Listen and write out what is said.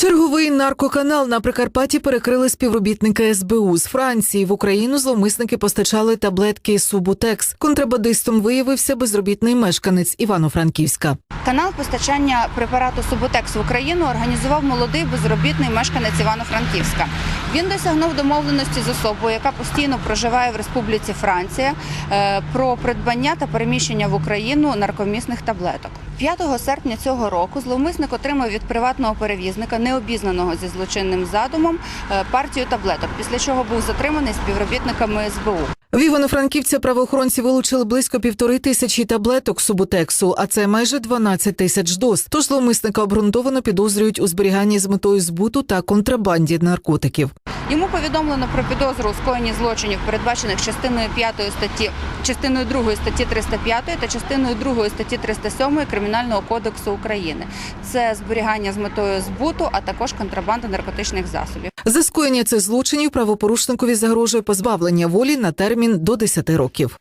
Черговий наркоканал на Прикарпатті перекрили співробітники СБУ з Франції. В Україну зловмисники постачали таблетки Субутекс. Контрабандистом виявився безробітний мешканець Івано-Франківська. Канал постачання препарату Субутекс в Україну організував молодий безробітний мешканець Івано-Франківська. Він досягнув домовленості з особою, яка постійно проживає в Республіці Франція, е, про придбання та переміщення в Україну наркомісних таблеток. 5 серпня цього року зловмисник отримав від приватного перевізника, необізнаного зі злочинним задумом, е, партію таблеток, після чого був затриманий співробітниками СБУ. В Івано-Франківця правоохоронці вилучили близько півтори тисячі таблеток Субутексу, а це майже 12 тисяч доз. Тож зловмисника обґрунтовано підозрюють у зберіганні з метою збуту та контрабанді наркотиків. Йому повідомлено про підозру у скоєнні злочинів, передбачених частиною 5 статті, частиною 2 статті 305 та частиною 2 статті 307 Кримінального кодексу України. Це зберігання з метою збуту, а також контрабанда наркотичних засобів. За скоєння цих злочинів правопорушникові загрожує позбавлення волі на термін до 10 років.